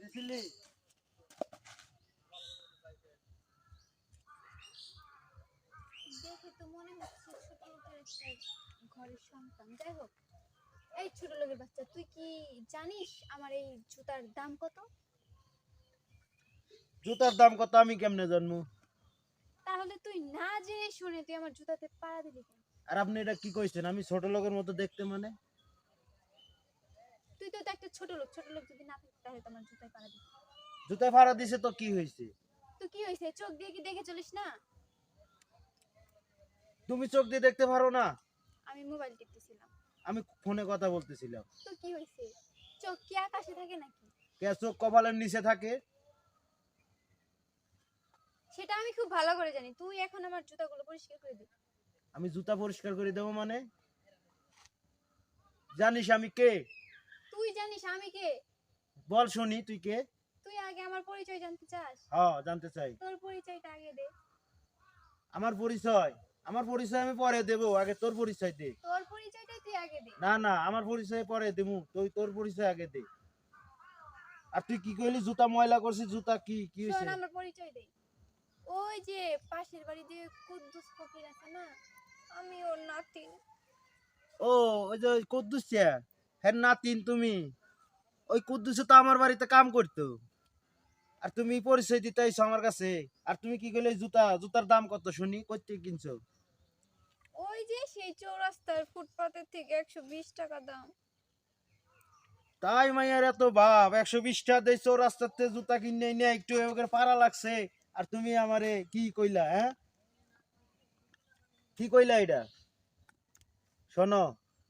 দিছিলি। দেখে তো মনে হচ্ছে ছোট লোকের একটা ঘরের সন্তান। যাই হোক এই ছোট লোকের বাচ্চা তুই কি জানিস আমার এই জুতার দাম কত? জুতার দাম কত আমি কেমনে জানব? তাহলে তুই না জেনে শুনে তুই আমার জুতাতে পাড়া দিলি কেন? আর আপনি এটা কি কইছেন? আমি ছোট লোকের মতো দেখতে মানে? তুই তো একটা ছোট লোক ছোট লোক যদি না থাকতে তাহলে তো আমার জুতায় পাড়া দিবি। জুতা ভাড়া দিছে তো কি হয়েছে? তো কি হয়েছে? চোখ দিয়ে কি দেখে চলিস না? তুমি চোখ দিয়ে দেখতে পারো না? আমি মোবাইল টিপতেছিলাম। আমি ফোনে কথা বলতেছিলাম। তো কি হয়েছে? চোখ কি আকাশে থাকে নাকি? কে চোখ কপালের নিচে থাকে? সেটা আমি খুব ভালো করে জানি। তুই এখন আমার জুতাগুলো পরিষ্কার করে দিবি আমি জুতা পরিষ্কার করে দেবো মানে? জানিস আমি কে? তুই জানিস আমি কে? বল শুনি তুই কে? তুই আগে আমার পরিচয় জানতে চাস? হ্যাঁ জানতে চাই। তোর পরিচয়টা আগে দে। আমার পরিচয়? আমার পরিচয় আমি পরে দেবো আগে তোর পরিচয় দে। তোর পরিচয়টাই তুই আগে দে। না না আমার পরিচয় পরে দেবো তুই তোর পরিচয় আগে দে। আর তুই কি কইলি জুতা ময়লা করছিস জুতা কি কি হয়েছে শোন আমার পরিচয় দে। ওই যে পাশের বাড়ি যে কুদ্দুস ফকির আছে না? আমি ওর নাতিন ও ওই যে কুদ্দুস হ্যাঁ নাতিন তুমি ওই কুদ্দুসে তো আমার বাড়িতে কাম করতো। আর তুমি পরিচয় দিতে আইছো আমার কাছে আর তুমি কি কইলে জুতা জুতার দাম কত শুনি কই থেকে কিনছো? ওই যে সেই চৌরাস্তার ফুটপাতের থেকে একশো বিশ টাকা দাম। তাই মাইয়ার এত ভাব একশো বিশ টাকা দেয় চৌরাস্তাতে জুতা কিনে নিয়ে একটু এবার পারা লাগছে আর তুমি আমারে কি কইলা হ্যাঁ? কি কইলা এটা? শোনো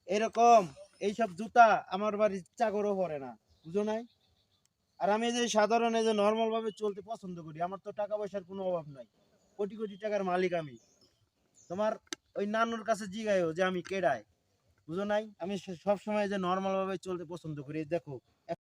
এরকম এইসব জুতা আমার বাড়ির চাকরও পরে না, বুঝো নাই? আর আমি যে সাধারণ এই যে নর্মাল ভাবে চলতে পছন্দ করি, আমার তো টাকা পয়সার কোনো অভাব নাই। কোটি কোটি টাকার মালিক আমি। তোমার ওই নানুর কাছে জিগাইও যে আমি কেডাই বুঝো নাই? আমি সব সময় যে নর্মাল ভাবে চলতে পছন্দ করি, দেখো